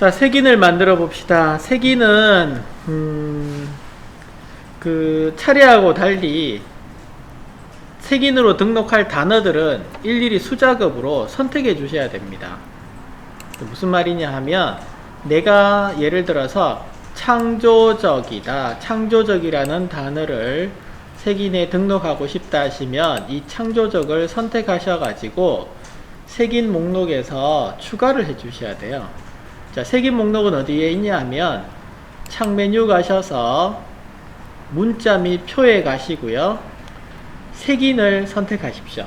자, 색인을 만들어 봅시다. 색인은, 음, 그, 차례하고 달리 색인으로 등록할 단어들은 일일이 수작업으로 선택해 주셔야 됩니다. 무슨 말이냐 하면, 내가 예를 들어서 창조적이다, 창조적이라는 단어를 색인에 등록하고 싶다 하시면 이 창조적을 선택하셔가지고 색인 목록에서 추가를 해 주셔야 돼요. 자, 색인 목록은 어디에 있냐 하면 창 메뉴 가셔서 문자 및 표에 가시고요. 색인을 선택하십시오.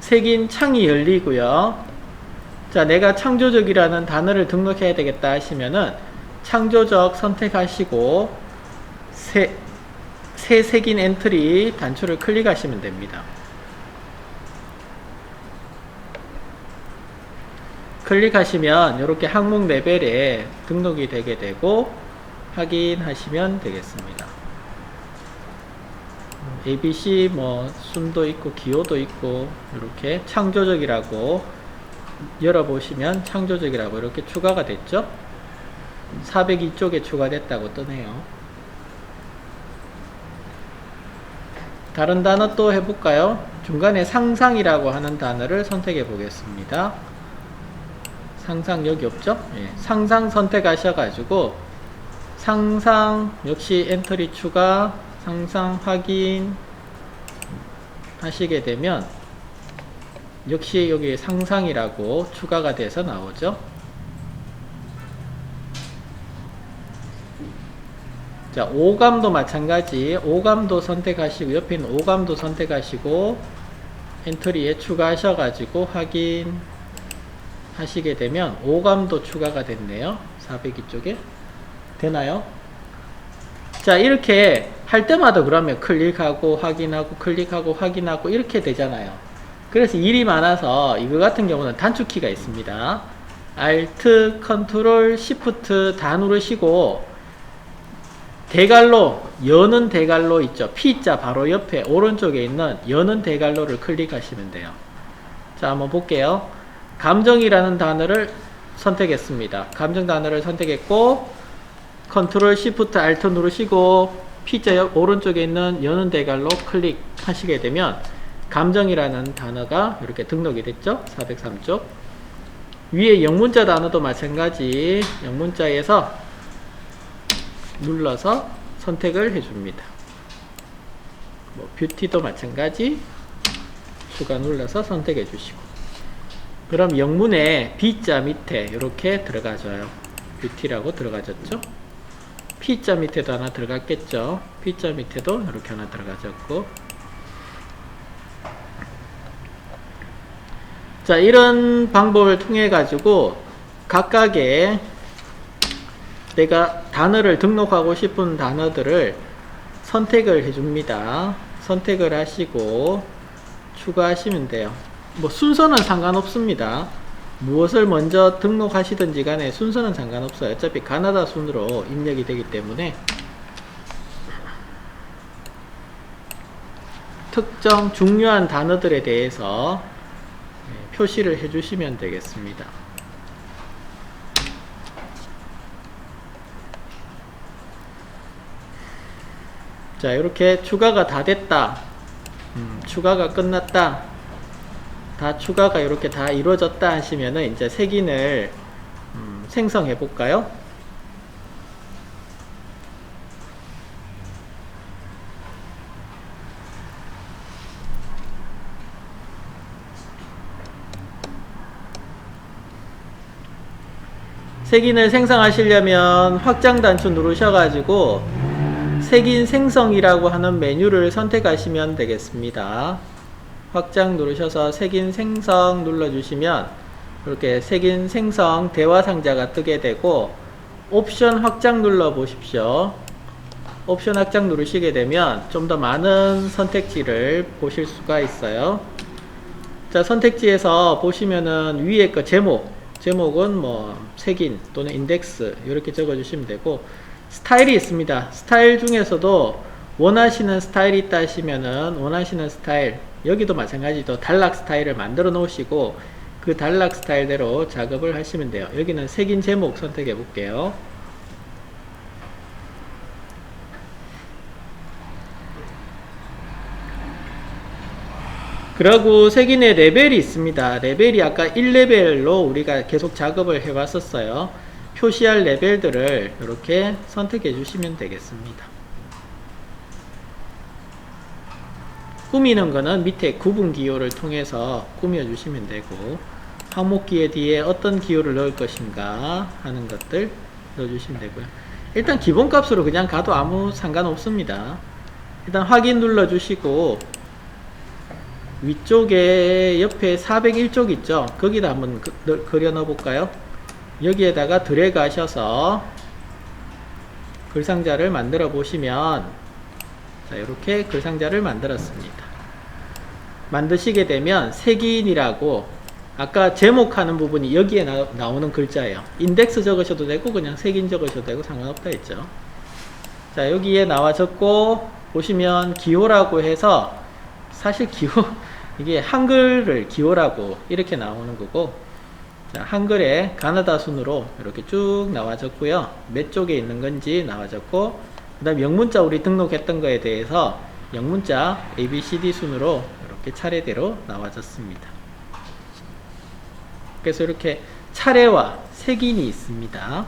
색인 창이 열리고요. 자, 내가 창조적이라는 단어를 등록해야 되겠다 하시면은 창조적 선택하시고 새, 새 색인 엔트리 단추를 클릭하시면 됩니다. 클릭하시면 이렇게 항목 레벨에 등록이 되게 되고 확인하시면 되겠습니다. ABC 뭐 순도 있고 기호도 있고 이렇게 창조적이라고 열어보시면 창조적이라고 이렇게 추가가 됐죠. 402쪽에 추가됐다고 뜨네요. 다른 단어 또 해볼까요? 중간에 상상이라고 하는 단어를 선택해 보겠습니다. 상상 여기 없죠? 예, 상상 선택하셔가지고 상상 역시 엔터리 추가 상상 확인 하시게 되면 역시 여기 상상이라고 추가가 돼서 나오죠. 자, 오감도 마찬가지. 오감도 선택하시고, 옆에 있는 오감도 선택하시고, 엔트리에 추가하셔가지고 확인 하시게 되면 오감도 추가가 됐네요. 402 쪽에. 되나요? 자, 이렇게 할 때마다 그러면 클릭하고 확인하고 클릭하고 확인하고 이렇게 되잖아요. 그래서 일이 많아서 이거 같은 경우는 단축키가 있습니다. Alt, Ctrl, Shift 다 누르시고 대갈로 여는 대갈로 있죠. P자 바로 옆에 오른쪽에 있는 여는 대갈로를 클릭하시면 돼요. 자, 한번 볼게요. 감정이라는 단어를 선택했습니다. 감정 단어를 선택했고 컨트롤 시프트 알트 누르시고 P자 옆 오른쪽에 있는 여는 대갈로 클릭하시게 되면 감정이라는 단어가 이렇게 등록이 됐죠. 403쪽. 위에 영문자 단어도 마찬가지 영문자에서 눌러서 선택을 해줍니다. 뭐 뷰티도 마찬가지 추가 눌러서 선택해 주시고 그럼 영문의 B자 밑에 이렇게 들어가줘요. 뷰티라고 들어가졌죠? P자 밑에도 하나 들어갔겠죠? P자 밑에도 이렇게 하나 들어가졌고 자 이런 방법을 통해 가지고 각각의 내가 단어를 등록하고 싶은 단어들을 선택을 해줍니다. 선택을 하시고 추가하시면 돼요. 뭐 순서는 상관없습니다. 무엇을 먼저 등록하시든지 간에 순서는 상관없어요. 어차피 가나다 순으로 입력이 되기 때문에 특정 중요한 단어들에 대해서 네, 표시를 해주시면 되겠습니다. 자 이렇게 추가가 다 됐다 음, 추가가 끝났다 다 추가가 이렇게 다 이루어졌다 하시면은 이제 색인을 음, 생성해 볼까요 색인을 생성하시려면 확장 단추 누르셔가지고 색인 생성이라고 하는 메뉴를 선택하시면 되겠습니다. 확장 누르셔서 색인 생성 눌러주시면 이렇게 색인 생성 대화 상자가 뜨게 되고 옵션 확장 눌러 보십시오. 옵션 확장 누르시게 되면 좀 더 많은 선택지를 보실 수가 있어요. 자, 선택지에서 보시면은 위에 거 제목, 제목은 뭐 색인 또는 인덱스 이렇게 적어 주시면 되고 스타일이 있습니다. 스타일 중에서도 원하시는 스타일이 있다 하시면은 원하시는 스타일 여기도 마찬가지로 단락 스타일을 만들어 놓으시고 그 단락 스타일대로 작업을 하시면 돼요. 여기는 색인 제목 선택해 볼게요. 그리고 색인의 레벨이 있습니다. 레벨이 아까 1레벨로 우리가 계속 작업을 해 왔었어요. 표시할 레벨들을 이렇게 선택해 주시면 되겠습니다. 꾸미는 거는 밑에 구분 기호를 통해서 꾸며 주시면 되고 항목기에 뒤에 어떤 기호를 넣을 것인가 하는 것들 넣어 주시면 되고요. 일단 기본값으로 그냥 가도 아무 상관없습니다. 일단 확인 눌러 주시고 위쪽에 옆에 401쪽 있죠? 거기다 한번 그- 넣- 그려 넣어 볼까요? 여기에다가 드래그 하셔서 글상자를 만들어 보시면 자, 이렇게 글 상자를 만들었습니다. 만드시게 되면 색인이라고 아까 제목하는 부분이 여기에 나, 오는 글자예요. 인덱스 적으셔도 되고 그냥 색인 적으셔도 되고 상관없다 했죠. 자, 여기에 나와 적고 보시면 기호라고 해서 사실 기호 이게 한글을 기호라고 이렇게 나오는 거고 자, 한글에 가나다 순으로 이렇게 쭉 나와졌고요. 몇 쪽에 있는 건지 나와졌고 그 다음 영문자 우리 등록했던 거에 대해서 영문자 ABCD 순으로 이렇게 차례대로 나와졌습니다. 그래서 이렇게 차례와 색인이 있습니다.